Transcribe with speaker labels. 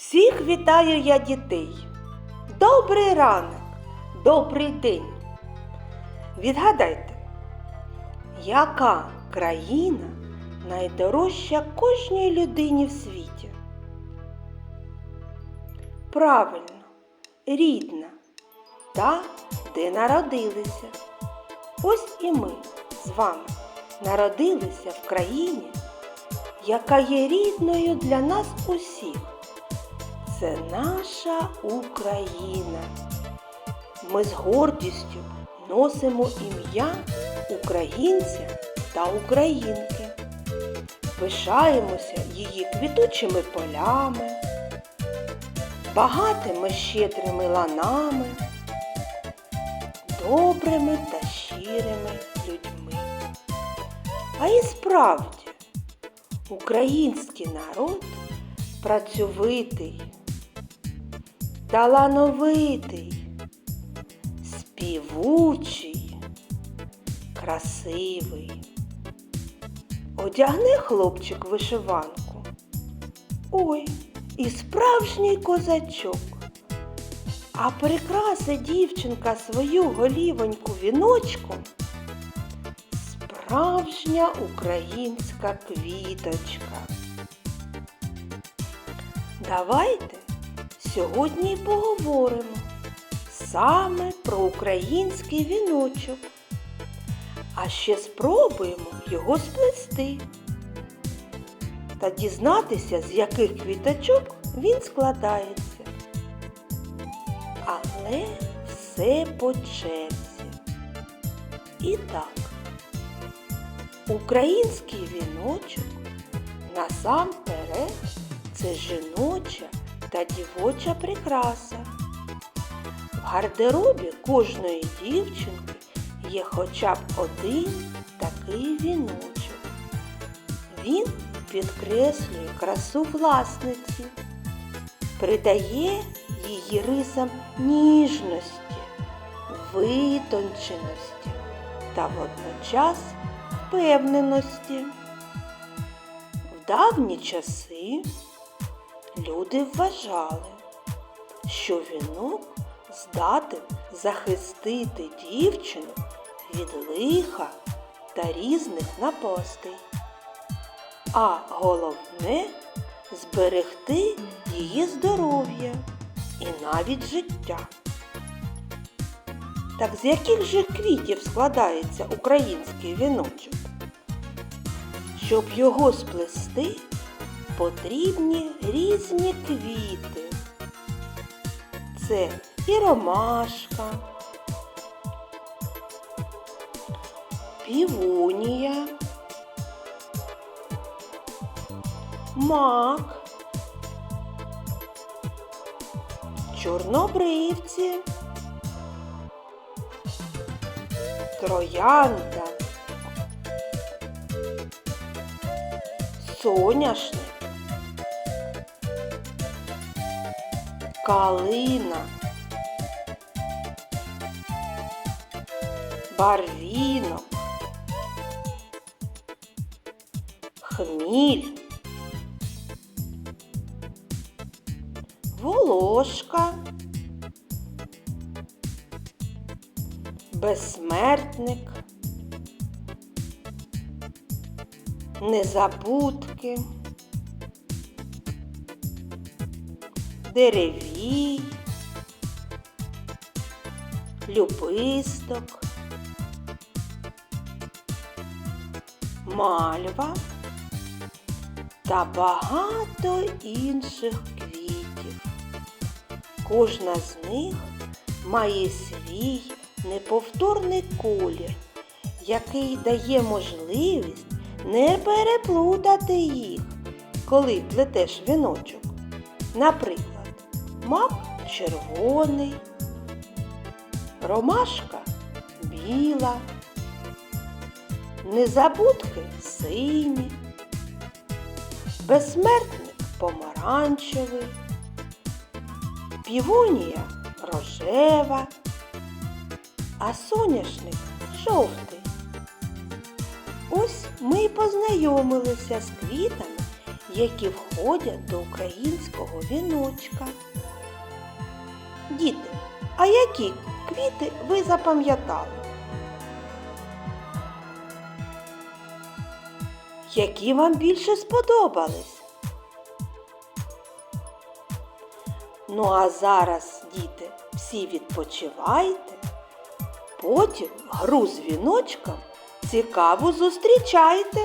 Speaker 1: Всіх вітаю я дітей. Добрий ранок, добрий день. Відгадайте, яка країна найдорожча кожній людині в світі? Правильно, рідна, та, де народилися. Ось і ми з вами народилися в країні, яка є рідною для нас усіх. Це наша Україна. Ми з гордістю носимо ім'я українця та українки. Пишаємося її квітучими полями, багатими щедрими ланами, добрими та щирими людьми. А і справді, український народ працьовитий, талановитий, співучий, красивий. Одягне хлопчик вишиванку. Ой, і справжній козачок. А прикраси дівчинка свою голівоньку віночком. Справжня українська квіточка. Давайте сьогодні поговоримо саме про український віночок. А ще спробуємо його сплести та дізнатися, з яких квіточок він складається. Але все по черзі. І так, український віночок насамперед це жіноча та дівоча прикраса. В гардеробі кожної дівчинки є хоча б один такий віночок. Він підкреслює красу власниці, придає її рисам ніжності, витонченості та водночас впевненості. В давні часи люди вважали, що вінок здатен захистити дівчину від лиха та різних напастей, а головне зберегти її здоров'я і навіть життя. Так з яких же квітів складається український віночок? Щоб його сплести, потрібні різні квіти. Це і ромашка, півонія, мак, чорнобривці, троянда, соняшник, калина, барвінок, хміль, волошка, безсмертник, незабудки, деревій, любисток, мальва та багато інших квітів. Кожна з них має свій неповторний колір, який дає можливість не переплутати їх, коли плетеш віночок. Наприклад, мак червоний, ромашка біла, незабудки сині, безсмертник помаранчевий, півонія рожева, а соняшник жовтий. Ось ми й познайомилися з квітами, які входять до українського віночка. Діти, а які квіти ви запам'ятали? Які вам більше сподобались? Ну а зараз, діти, всі відпочивайте. Потім гру з віночком цікаво зустрічайте.